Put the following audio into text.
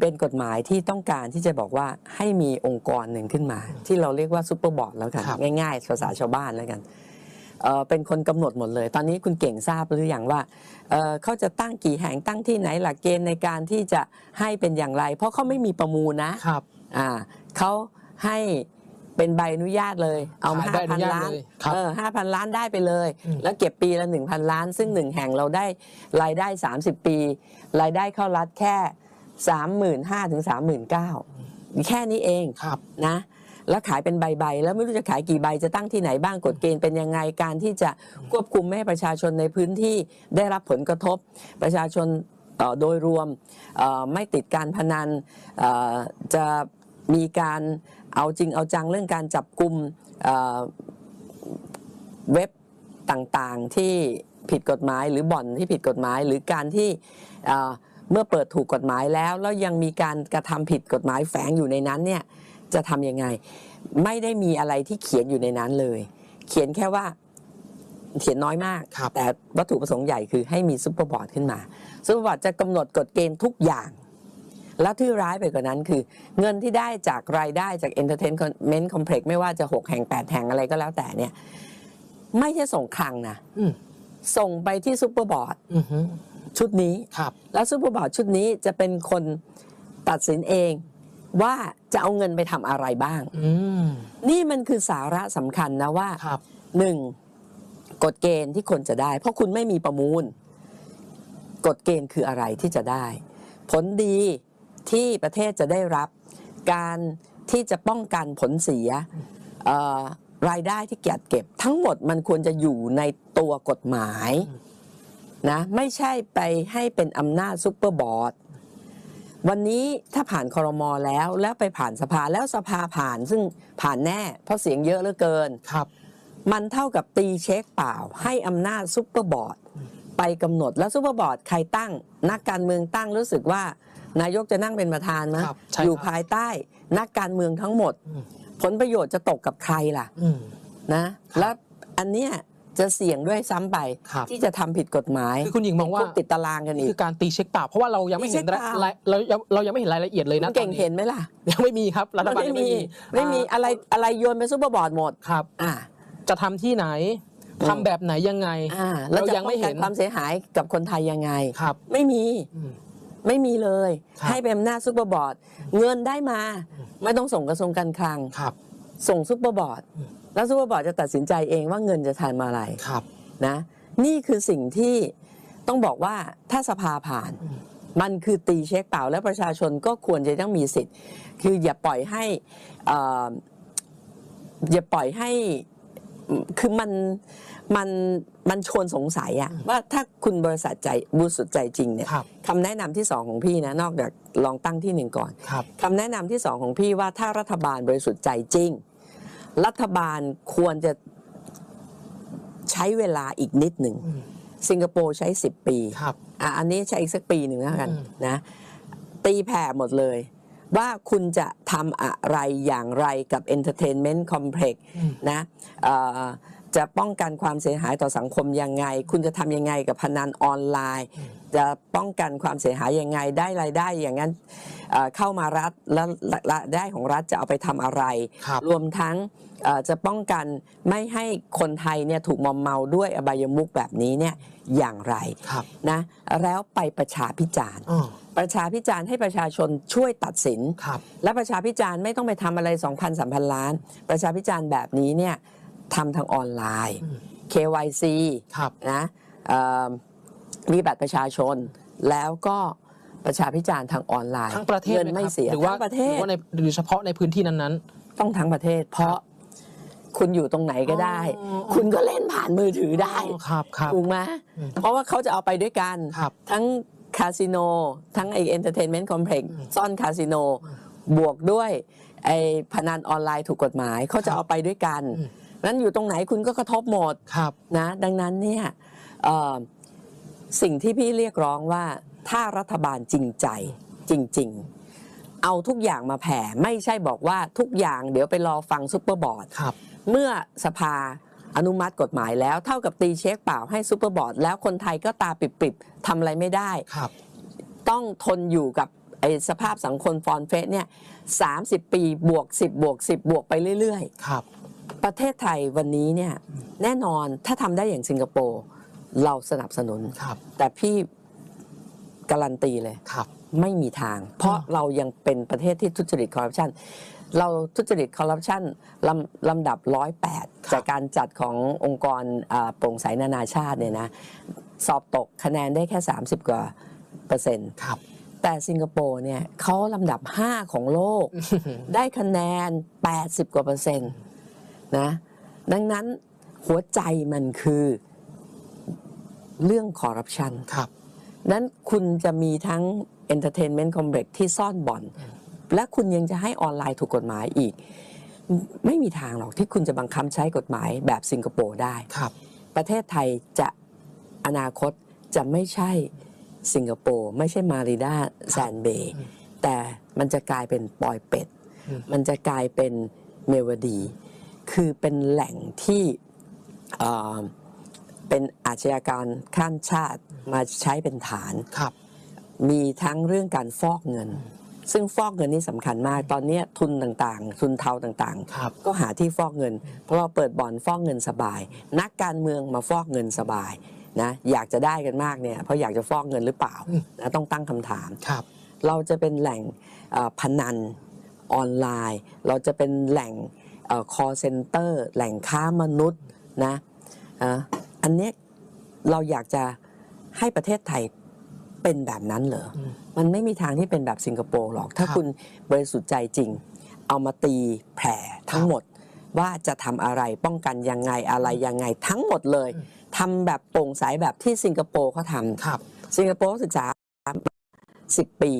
เป็นกฎหมายที่ต้องการที่จะบอกว่าให้มีองค์กรหนึ่งขึ้นมา ที่เราเรียกว่าซูเปอร์บอร์ดแล้วกันครับง่ายๆภาษาชาวบ้านแล้วกันเอ่อเป็นคนกำหนดหมดเลย ตอนนี้คุณเก่งทราบหรือยังว่าเอ่อเขาจะตั้งกี่แห่งตั้งที่ไหนหลักเกณฑ์ในการที่จะให้เป็นอย่างไร เพราะเขาไม่มีประมูลนะครับอ่าเขาให้เป็นใบอนุญาตเลย เอามาขายใบห้าอนุพันญาตล้านเลยครับเออห้าพันล้านได้ไปเลยอืมแล้วเก็บปีละหนึ่งพันล้าน ซึ่งหนึ่งแห่งเราได้รายได้30ปี รายได้เข้ารัฐแค่ 35,000ถึง39,000แค่นี้เองครับนะ แล้วขายเป็นใบๆ แล้วไม่รู้จะขายกี่ใบจะตั้งที่ไหนบ้างกฎเกณฑ์เป็นยังไงการที่จะควบคุมไม่ให้ประชาชนในพื้นที่ได้รับผลกระทบ ประชาชนเอ่อโดยรวมเอ่อไม่ติดการพนันเอ่อจะมีการเอาจริงเอาจังเรื่องการจับกลุ่มเอ่อเว็บต่างๆที่ผิดกฎหมายหรือบ่อนที่ผิดกฎหมายหรือการที่ เอ่อเมื่อเปิดถูกกฎหมายแล้ว แล้วยังมีการกระทำผิดกฎหมายแฝงอยู่ในนั้นเนี่ยจะทำยังไง ไม่ได้มีอะไรที่เขียนอยู่ในนั้นเลย เขียนแค่ว่าเขียนน้อยมากครับแต่วัตถุประสงค์ใหญ่คือให้มีซุปเปอร์บอร์ดขึ้นมาซุปเปอร์บอร์ดจะกำหนดกฎเกณฑ์ทุกอย่าง แล้วที่ร้ายไปกว่านั้นคือ เงินที่ได้จากรายได้จาก Entertainment Complex ไม่ว่าจะ6แห่ง8แห่งอะไรก็แล้วแต่เนี่ย ไม่ใช่ส่งคลังนะอืมส่งไปที่ซุปเปอร์บอร์ดอือฮึ ชุดนี้ครับแล้วซูเปอร์บอร์ดชุดนี้จะเป็นคนตัดสินเองว่าจะเอาเงินไปทำอะไรบ้างอืมนี่มันคือสาระสำคัญนะว่าครับหนึ่งกฎเกณฑ์ที่คนจะได้ เพราะคุณไม่มีประมูลกฎเกณฑ์คืออะไรที่จะได้ ผลดีที่ประเทศจะได้รับ การที่จะป้องกันผลเสียเอ่อรายได้ที่เกียดเก็บ ทั้งหมดมันควรจะอยู่ในตัวกฎหมาย นะไม่ใช่ไปให้เป็นอำนาจซุปเปอร์บอร์ดวันนี้ถ้าผ่านคอรมอแล้วแล้วไปผ่านสภาแล้วสภาผ่านซึ่งผ่านแน่ เพราะเสียงเยอะเหลือเกินครับ มันเท่ากับตีเช็คเปล่า ให้อำนาจซุปเปอร์บอร์ดไปกำหนดแล้วซุปเปอร์บอร์ดใครตั้ง นักการเมืองตั้งรู้สึกว่า นายกจะนั่งเป็นประธานนะครับใช่อยู่ครับภายใต้นักการเมืองทั้งหมดอืมผลประโยชน์จะตกกับใครล่ะอืมนะแล้วอันเนี้ย จะเสี่ยงด้วยซ้ำไป ครับ ที่จะทำผิดกฎหมายคือคุณหญิงมองว่าพกติดตารางกันนี่อีคืก อการตีเช็คเปล่าเพราะว่าเรายังไม่เห็นตีเช็คเปล่า รายเราเราเรายังไม่เห็นรายละเอียดเลยคุนะณเก่งตอเห็นไหมล่ะยังไม่มีครับรัฐบาลไม่ยังมีไม่มีไม่มีอ่าอะไรอะไรโยนไปซุปเปอร์บอร์ดหมด ครับ อ่า จะทำที่ไหนทำแบบไหนยังไง อ่าแล้วจะเรายังป้ไม่องเห็กันน ความเสียหายกับคนไทยยังไง ครับ ไม่มีอืม ไม่มีเลย ครับ ให้เป็นอำนาจซุปเปอร์บอร์ด เงินได้มา ไม่ต้องส่งกระทรวงการคลัง ครับ ส่งซุปเปอร์บอร์ดอืมแล้วซุปเปอร์บอร์ดจะตัดสินใจเองว่าเงินจะทานมาอะไรครับนะนี่คือสิ่งที่ต้องบอกว่าถ้าสภาผ่านอืมมันคือตีเช็คเปล่าและประชาชนก็ควรจะต้องมีสิทธิ์ คืออย่าปล่อยให้เอ่ออย่าปล่อยให้คือมันมันมันชวนสงสัยอะว่าถ้าคุณบริษัทใจบริสุทธิ์ใจจริงเนี่ยครับคำแนะนำที่สองของพี่นะนอกจากลองตั้งที่หนึ่งก่อนครับคำแนะนำที่สองของพี่ว่าถ้ารัฐบาลบริสุทธิ์ใจจริง รัฐบาลควรจะใช้เวลาอีกนิดหนึ่งอืมสิงคโปร์ใช้ 10 ปีครับอะอันนี้ใช้อีกสักปีหนึ่งแล้วกันอืมนะตีแผ่หมดเลย ว่าคุณจะทำอะไรอย่างไรกับ Entertainment Complex อืมนะเอ่อ จะป้องกันความเสียหายต่อสังคมยังไง คุณจะทำยังไงกับพนันออนไลน์ จะป้องกันความเสียหายยังไงได้รายได้อย่างนั้นเอ่อเข้ามารัฐแล้วรายได้ของรัฐจะเอาไปทำอะไร ครับ รวมทั้งเอ่อจะป้องกันไม่ให้คนไทยเนี่ยถูกมอมเมาด้วยอบายมุกแบบนี้เนี่ยอย่างไรครับนะแล้วไปประชาพิจารณ์อ๋อประชาพิจารณ์ให้ประชาชนช่วยตัดสิน ครับ และประชาพิจารณ์ไม่ต้องไปทำอะไร 2,000 3,000 ล้าน ประชาพิจารณ์แบบนี้เนี่ย ทำทางออนไลน์อืม KYC ครับนะเอ่อมีบัตรประชาชน แล้วก็ประชาพิจารณ์ทางออนไลน์ทั้งประเทศเงินไหไม่ครับเสียหรือว่าทั้งประเทหรืศอว่าในหรือเฉพาะในพื้นที่นั้นต้องทั้งประเทศ เพราะคุณอยู่ตรงไหนก็ได้อ๋อคุณก็เล่นผ่านมือถือๆได้อ๋อครับครับถูกไหมอืมเพราะว่าเขาจะเอาไปด้วยกันครับทั้งคาสิโน ทั้งไอเอนเตอร์เทนเมนต์คอมเพล็กซ์อืมซ่อนคาสิโน บวกด้วยไอพนันออนไลน์ถูกกฎหมายเขาจะเอาไปด้วยกันอืม นั้นอยู่ตรงไหนคุณก็กระทบหมดครับนะดังนั้นเนี่ยเอ่อสิ่งที่พี่เรียกร้องว่าถ้ารัฐบาลจริงใจจริง ๆ เอาทุกอย่างมาแผ่ไม่ใช่บอกว่าทุกอย่างเดี๋ยวไปรอฟังซุปเปอร์บอร์ดครับเมื่อสภาอนุมัติกฎหมายแล้วเท่ากับตีเช็คเปล่าให้ซูเปอร์บอร์ดแล้วคนไทยก็ตาปิบๆทำอะไรไม่ได้ครับต้องทนอยู่กับไอ้สภาพสังคมฟอนเฟสเนี่ยสาปีบวก 10 บวก 10 บวกไปเรื่อยครับๆ ประเทศไทยวันนี้เนี่ยแน่นอนถ้าทำได้อย่างสิงคโปร์เราสนับสนุน ครับ แต่พี่การันตีเลย ครับ ไม่มีทาง เพราะเรายังเป็นประเทศที่ทุจริตคอร์รัปชันเราทุจริตคอร์รัปชันลำลำดับร้อยแปดครับจากการจัดขององค์กรอ่าโปร่งใสนานาชาติเนี่ยนะ สอบตกคะแนนได้แค่ 30 กว่าเปอร์เซ็นต์ ครับ แต่สิงคโปร์เนี่ยเขาลำดับ 5 ของโลก ได้คะแนน 80 กว่าเปอร์เซ็นต์ นะดังนั้นหัวใจมันคือเรื่องคอร์รัปชันครับนั้นคุณจะมีทั้ง Entertainment Complex ที่ซ่อนบ่อน และคุณยังจะให้ออนไลน์ถูกกฎหมายอีก ไม่มีทางหรอกที่คุณจะบังคับใช้กฎหมายแบบสิงคโปร์ได้ครับ ประเทศไทยจะอนาคตจะไม่ใช่สิงคโปร์ไม่ใช่มาริดาแซนเบย์แต่มันจะกลายเป็นปอยเป็ดอืมมันจะกลายเป็นเมวดี คือเป็นแหล่งที่เอ่อเป็นอาชญากรข้ามชาติมาใช้เป็นฐานครับมีทั้งเรื่องการฟอกเงิน ซึ่งฟอกเงินนี่สำคัญมาก ตอนนี้ทุนต่างๆ ทุนเทาต่างครับๆก็หาที่ฟอกเงิน เพราะว่าเปิดบ่อนฟอกเงินสบาย นักการเมืองมาฟอกเงินสบายนะอยากจะได้กันมากเนี่ยเพราะอยากจะฟอกเงินหรือเปล่าอืมนะต้องตั้งคำถามครับ เราจะเป็นแหล่งเอ่อพนันออนไลน์ เราจะเป็นแหล่ง คอเซ็นเตอร์แหล่งค้ามนุษย์นะอะอันเนี้ยเราอยากจะให้ประเทศไทยเป็นแบบนั้นเหรออืมมันไม่มีทางที่เป็นแบบสิงคโปร์หรอก ถ้าครับคุณบริสุทธิ์ใจจริง เอามาตีแผ่ทั้งหมดว่าจะทำอะไรป้องกันยังไงอะไรยังไงทั้งหมดเลยทำแบบโปร่งใสแบบที่สิงคโปร์เขาทำครับสิงคโปร์ศึกษา10ปี